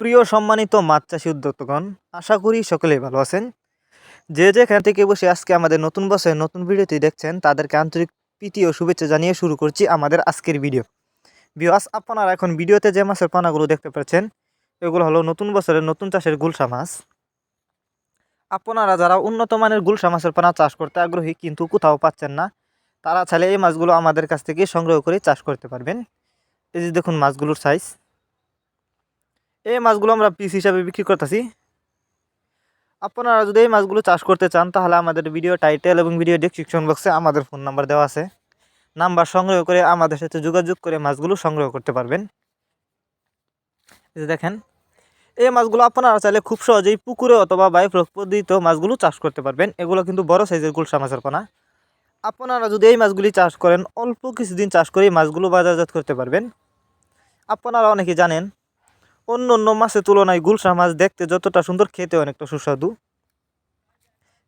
প্রিয় সম্মানিত মাছ চাষি উদ্যোক্তগণ, আশা করি সকলেই ভালো আছেন। যে যেখান থেকে বসে আজকে আমাদের নতুন বছরের নতুন ভিডিওটি দেখছেন, তাদেরকে আন্তরিক প্রীতি ও শুভেচ্ছা জানিয়ে শুরু করছি আমাদের আজকের ভিডিও। বিওয়াস আপনারা এখন ভিডিওতে যে মাছের পানাগুলো দেখতে পাচ্ছেন, এগুলো হলো নতুন বছরের নতুন চাষের গুলশা মাছ। আপনারা যারা উন্নত মানের গুলশা মাছের পানা চাষ করতে আগ্রহী, কিন্তু কোথাও পাচ্ছেন না, তারা চাইলে এই মাছগুলো আমাদের কাছ থেকে সংগ্রহ করে চাষ করতে পারবেন। এই যে দেখুন মাছগুলোর সাইজ এই মাছগুলো আমরা পিস হিসাবে বিক্রি করতেছি। আপনারা যদি এই মাছগুলো চাষ করতে চান, তাহলে আমাদের ভিডিও টাইটেল এবং ভিডিও ডিসক্রিপশন বক্সে আমাদের ফোন নাম্বার দেওয়া আছে। নাম্বার সংগ্রহ করে আমাদের সাথে যোগাযোগ করে মাছগুলো সংগ্রহ করতে পারবেন। দেখেন, এই মাছগুলো আপনারা চাইলে খুব সহজেই পুকুরে অথবা বাইফ্রক মাছগুলো চাষ করতে পারবেন। এগুলো কিন্তু বড় সাইজের গুলশা মাছের পোনা। আপনারা যদি এই মাছগুলি চাষ করেন, অল্প কিছুদিন চাষ করে মাছগুলো বাজারজাত করতে পারবেন। আপনারা অনেকে জানেন অন্য অন্য মাছের তুলনায় গুলশা মাছ দেখতে যতটা সুন্দর খেতে অনেকটা সুস্বাদু।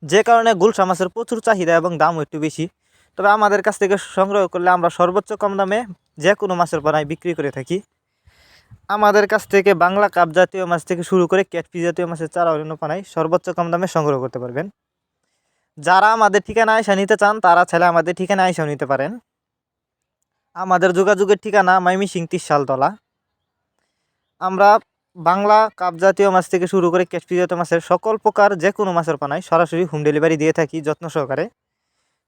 যে কারণে গুলশা মাছের প্রচুর চাহিদা এবং দামও একটু বেশি। তবে আমাদের কাছ থেকে সংগ্রহ করলে আমরা সর্বোচ্চ কম দামে যে কোনো মাছের পানায় বিক্রি করে থাকি। আমাদের কাছ থেকে বাংলা কাপ জাতীয় মাছ থেকে শুরু করে ক্যাটফি জাতীয় মাছের চারা অন্য পানায় সর্বোচ্চ কম দামে সংগ্রহ করতে পারবেন। যারা আমাদের ঠিকানা আয়সা নিতে চান, তারা ছেলে আমাদের ঠিকানা আয়সাও নিতে পারেন। আমাদের যোগাযোগের ঠিকানা মাইমি মাইমিসিং শালতলা আমরা বাংলা কাপ জাতীয় মাছ থেকে শুরু করে ক্যাটফি জাতীয় মাছের সকল প্রকার যে কোনো মাছের পানায় সরাসরি হোম ডেলিভারি দিয়ে থাকি যত্ন সহকারে।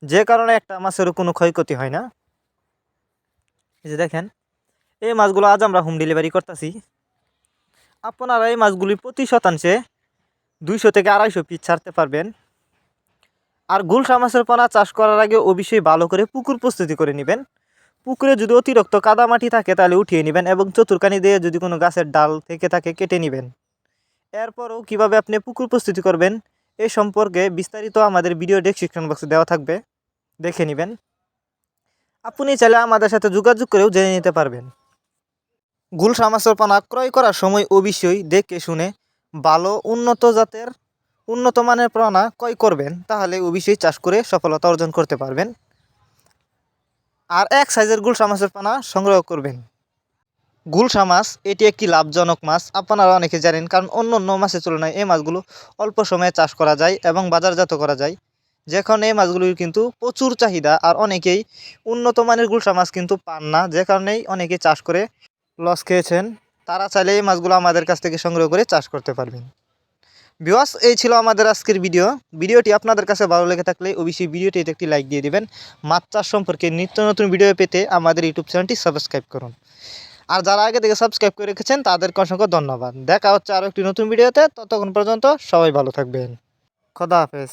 যে কারণে একটা মাছেরও কোনো ক্ষয়ক্ষতি হয় না। যে দেখেন, এই মাছগুলো আজ আমরা হোম ডেলিভারি করতেছি। আপনারা এই মাছগুলি প্রতি শতাংশে দুইশো থেকে আড়াইশো পিস ছাড়তে পারবেন। আর গুলশা মাছের পোনা চাষ করার আগে অবশ্যই ভালো করে পুকুর প্রস্তুতি করে নেবেন। পুকুরে যদি অতিরিক্ত কাদামাটি থাকে তাহলে উঠিয়ে নেবেন এবং চতুর্কানি দিয়ে যদি কোনো গাছের ডাল থেকে থাকে কেটে নেবেন। এরপরও কীভাবে আপনি পুকুর প্রস্তুতি করবেন, এ সম্পর্কে বিস্তারিত আমাদের ভিডিও ডেসক্রিপশন বক্সে দেওয়া থাকবে। দেখে নেবেন। আপনি চাইলে আমাদের সাথে যোগাযোগ করেও জেনে নিতে পারবেন। গুলশা মাছের পানা ক্রয় করার সময় অবশ্যই দেখে শুনে ভালো, উন্নত জাতের, উন্নত মানের পানা ক্রয় করবেন, তাহলে অবশ্যই চাষ করে সফলতা অর্জন করতে পারবেন। আর এক সাইজের গুলশা মাছের পানা সংগ্রহ করবেন। গুলশা মাছ, এটি একটি লাভজনক মাছ। আপনারা অনেকে জানেন, কারণ অন্য অন্য মাছের তুলনায় এই মাছগুলো অল্প সময়ে চাষ করা যায় এবং বাজারজাত করা যায়। যেখন এই মাছগুলির কিন্তু প্রচুর চাহিদা, আর অনেকেই উন্নত মানের গুলশা মাছ কিন্তু পান না। যে কারণেই অনেকে চাষ করে লস খেয়েছেন। তারা চাইলে এই মাছগুলো আমাদের কাছ থেকে সংগ্রহ করে চাষ করতে পারবেন। বিওয়াস এই ছিল আমাদের আজকের ভিডিও। ভিডিওটি আপনাদের কাছে ভালো লেগে থাকলে অবশ্যই ভিডিওটিতে একটি লাইক দিয়ে দেবেন। মাছ চাষ সম্পর্কে নিত্য নতুন ভিডিও পেতে আমাদের ইউটিউব চ্যানেলটি সাবস্ক্রাইব করুন। আর যারা আগে থেকে সাবস্ক্রাইব করে রেখেছেন, তাদেরকে অসংখ্য ধন্যবাদ। দেখা হচ্ছে আরও একটি নতুন ভিডিওতে। ততক্ষণ পর্যন্ত সবাই ভালো থাকবেন। খোদা হাফেজ।